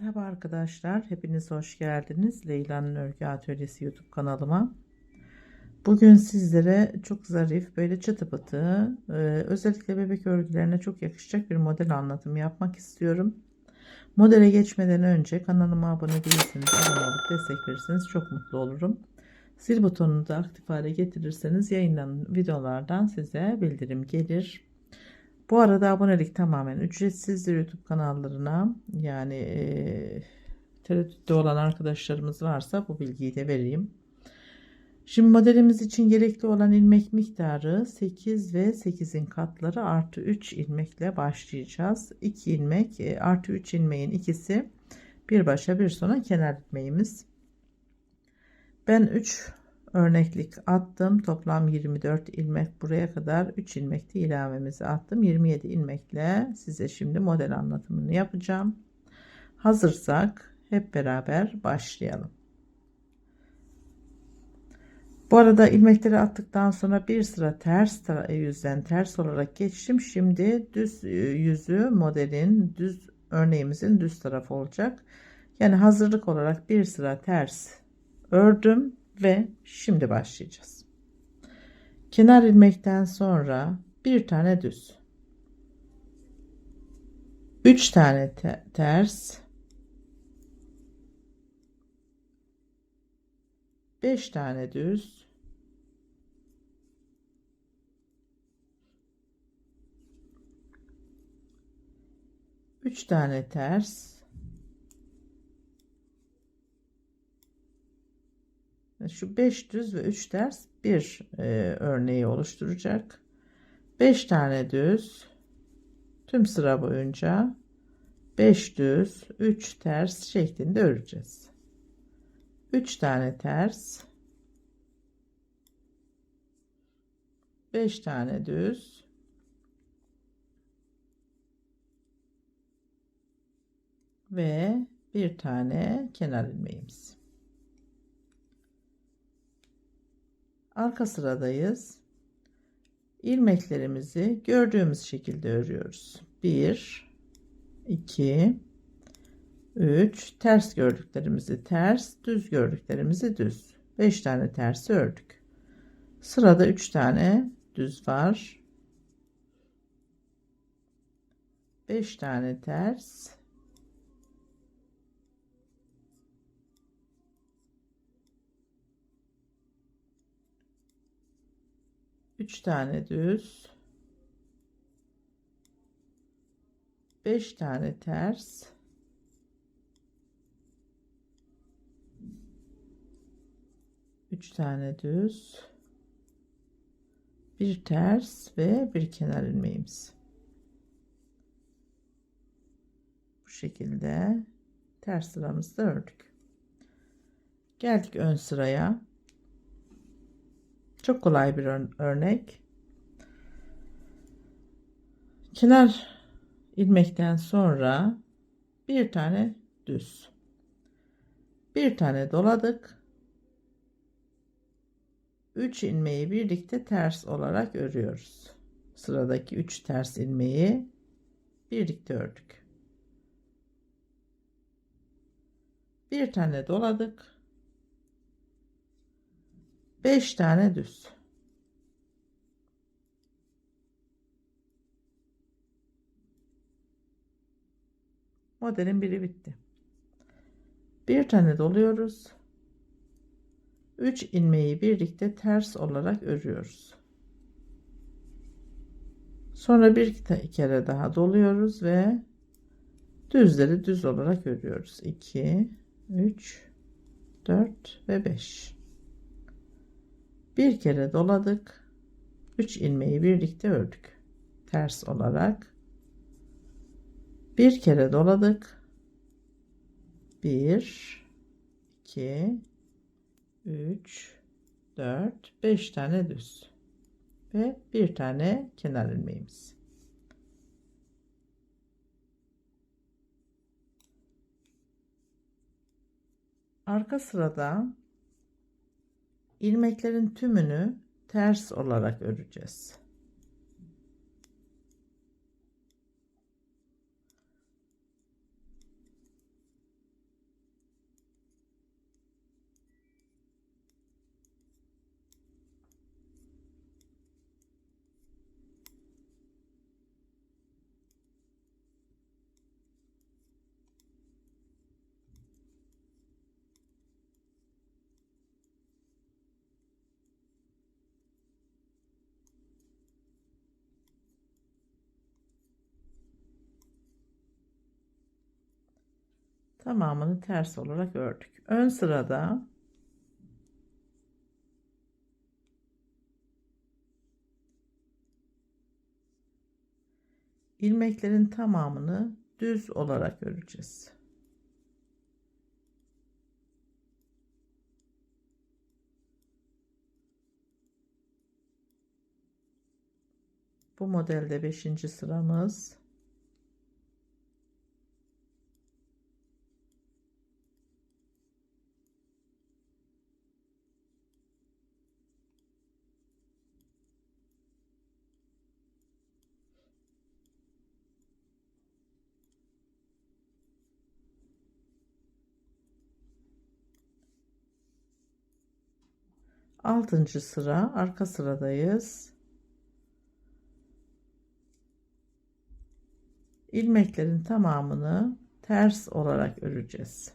Merhaba arkadaşlar, hepiniz hoş geldiniz. Leyla'nın Örgü Atölyesi YouTube kanalıma. Bugün sizlere çok zarif, böyle çıtı pıtı, e, özellikle bebek örgülerine çok yakışacak bir model anlatımı yapmak istiyorum. Modele geçmeden önce kanalıma abone değilseniz abone olup destek verirseniz çok mutlu olurum. Zil butonunu da aktif hale getirirseniz yayınlanan videolardan size bildirim gelir. Bu arada abonelik tamamen ücretsizdir YouTube kanallarına. Yani e, tereddütte olan arkadaşlarımız varsa bu bilgiyi de vereyim. Şimdi modelimiz için gerekli olan ilmek miktarı 8 ve 8'in katları artı 3 ilmekle başlayacağız. 2 ilmek artı 3 ilmeğin ikisi bir başa bir sona kenar ilmeğimiz. Ben 3 örneklik attım. Toplam 24 ilmek buraya kadar 3 ilmek de ilavemizi attım. 27 ilmekle size şimdi model anlatımını yapacağım. Hazırsak hep beraber başlayalım. Bu arada ilmekleri attıktan sonra bir sıra ters yüzden ters olarak geçtim. Şimdi düz yüzü modelin düz örneğimizin düz tarafı olacak. Yani hazırlık olarak bir sıra ters ördüm ve şimdi başlayacağız. Kenar ilmekten sonra bir tane düz. 3 tane te ters. 5 tane düz. Üç tane ters. Şu 5 düz ve 3 ters bir e, örneği oluşturacak. 5 tane düz tüm sıra boyunca 5 düz 3 ters şeklinde öreceğiz. 3 tane ters 5 tane düz ve bir tane kenar ilmeğimiz. Arka sıradayız. ilmeklerimizi gördüğümüz şekilde örüyoruz. 1 2 3 ters gördüklerimizi ters, düz gördüklerimizi düz. 5 tane tersi ördük. Sırada 3 tane düz var. 5 tane ters, 3 tane düz. 5 tane ters. Üç tane düz. Bir ters ve bir kenar ilmeğimiz. Bu şekilde ters sıramızda ördük. Geldik ön sıraya çok kolay bir örnek. Kenar ilmekten sonra bir tane düz. Bir tane doladık. 3 ilmeği birlikte ters olarak örüyoruz. Sıradaki 3 ters ilmeği birlikte ördük. Bir tane doladık. 5 tane düz. Modelin biri bitti. Bir tane doluyoruz. 3 ilmeği birlikte ters olarak örüyoruz. Sonra bir kere daha doluyoruz ve düzleri düz olarak örüyoruz. 2 3 4 ve 5 bir kere doladık. 3 ilmeği birlikte ördük. Ters olarak. Bir kere doladık. 1 2 3 4 5 tane düz. Ve bir tane kenar ilmeğimiz. Arka sırada ilmeklerin tümünü ters olarak öreceğiz. Tamamını ters olarak ördük. Ön sırada ilmeklerin tamamını düz olarak öreceğiz. Bu modelde 5. sıramız. Altıncı sıra arka sıradayız. ilmeklerin tamamını ters olarak öreceğiz.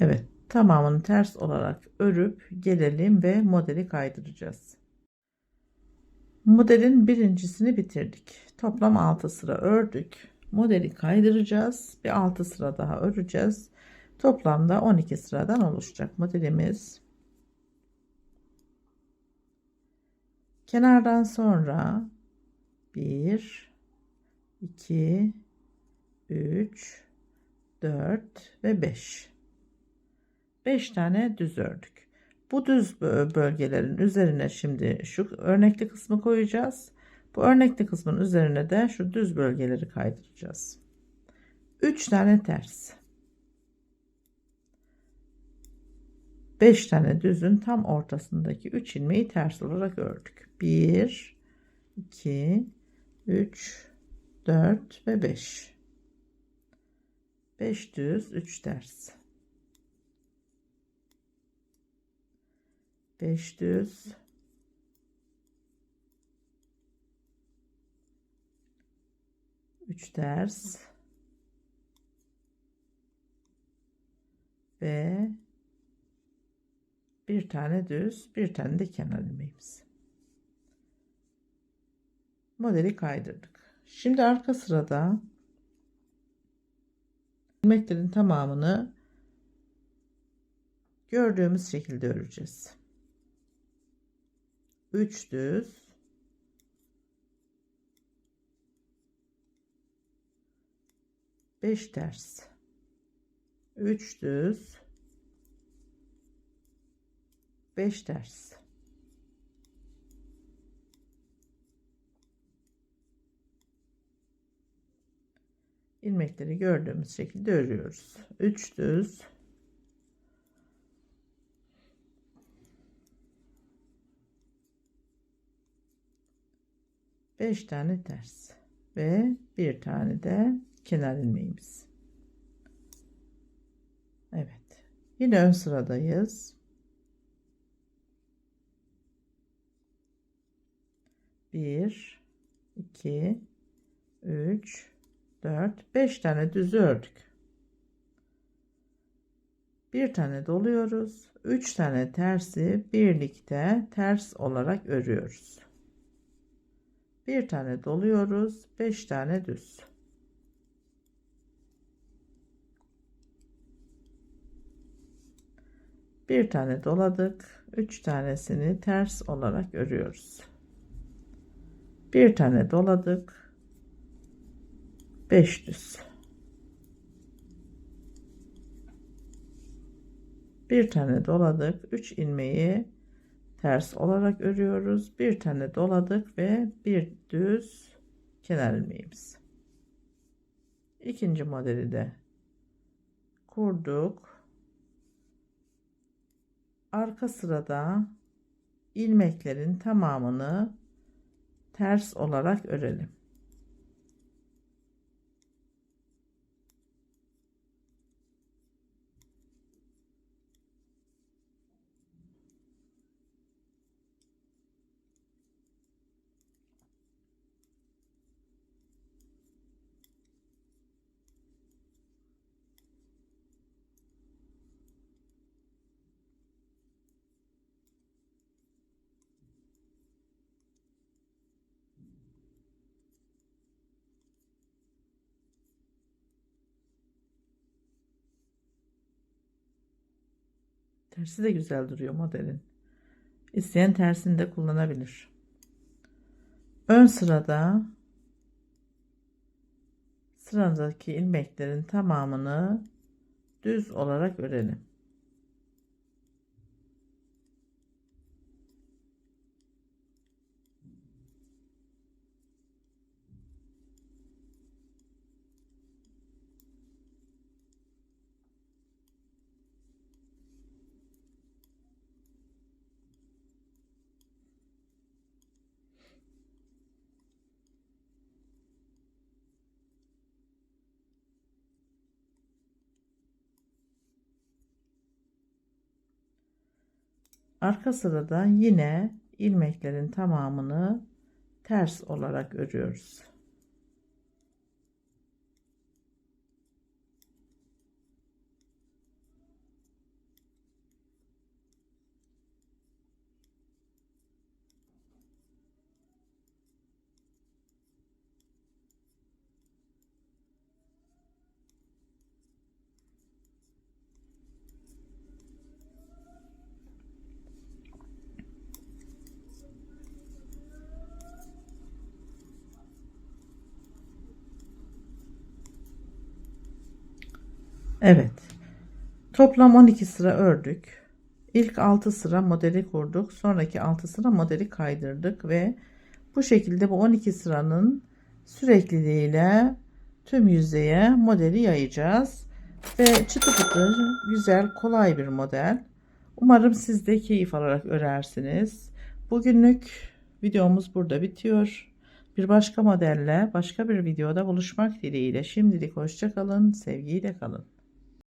Evet, tamamını ters olarak örüp gelelim ve modeli kaydıracağız. Modelin birincisini bitirdik. Toplam 6 sıra ördük. Modeli kaydıracağız. Bir 6 sıra daha öreceğiz. Toplamda 12 sıradan oluşacak modelimiz. Kenardan sonra 1 2 3 4 ve 5 5 tane düz ördük. Bu düz bölgelerin üzerine şimdi şu örnekli kısmı koyacağız. Bu örnekli kısmın üzerine de şu düz bölgeleri kaydıracağız. 3 tane ters. 5 tane düzün tam ortasındaki 3 ilmeği ters olarak ördük. 1 2 3 4 ve 5. 5 düz, 3 ters. 5 düz. 3 ters. Ve bir tane düz, bir tane de kenar ilmeğimiz. Modeli kaydırdık. Şimdi arka sırada ilmeklerin tamamını gördüğümüz şekilde öreceğiz. 3 düz beş ters üç düz beş ters ilmekleri gördüğümüz şekilde örüyoruz. 3 düz beş tane ters ve bir tane de kenar ilmeğimiz. Evet. Yine ön sıradayız. Bir, iki, üç, 4 5 tane düz ördük. Bir tane doluyoruz. 3 tane tersi birlikte ters olarak örüyoruz. Bir tane doluyoruz. 5 tane düz. Bir tane doladık. 3 tanesini ters olarak örüyoruz. Bir tane doladık. 5 düz. Bir tane doladık. 3 ilmeği ters olarak örüyoruz. Bir tane doladık ve bir düz kenar ilmeğimiz. İkinci modeli de kurduk. Arka sırada ilmeklerin tamamını ters olarak örelim. Tersi de güzel duruyor modelin. İsteyen tersini de kullanabilir. Ön sırada sıradaki ilmeklerin tamamını düz olarak örelim. Arka sırada yine ilmeklerin tamamını ters olarak örüyoruz. Evet. Toplam 12 sıra ördük. İlk 6 sıra modeli kurduk. Sonraki 6 sıra modeli kaydırdık ve bu şekilde bu 12 sıranın sürekliliğiyle tüm yüzeye modeli yayacağız. Ve çıtı pıtı güzel kolay bir model. Umarım siz de keyif alarak örersiniz. Bugünlük videomuz burada bitiyor. Bir başka modelle başka bir videoda buluşmak dileğiyle şimdilik hoşça kalın, sevgiyle kalın.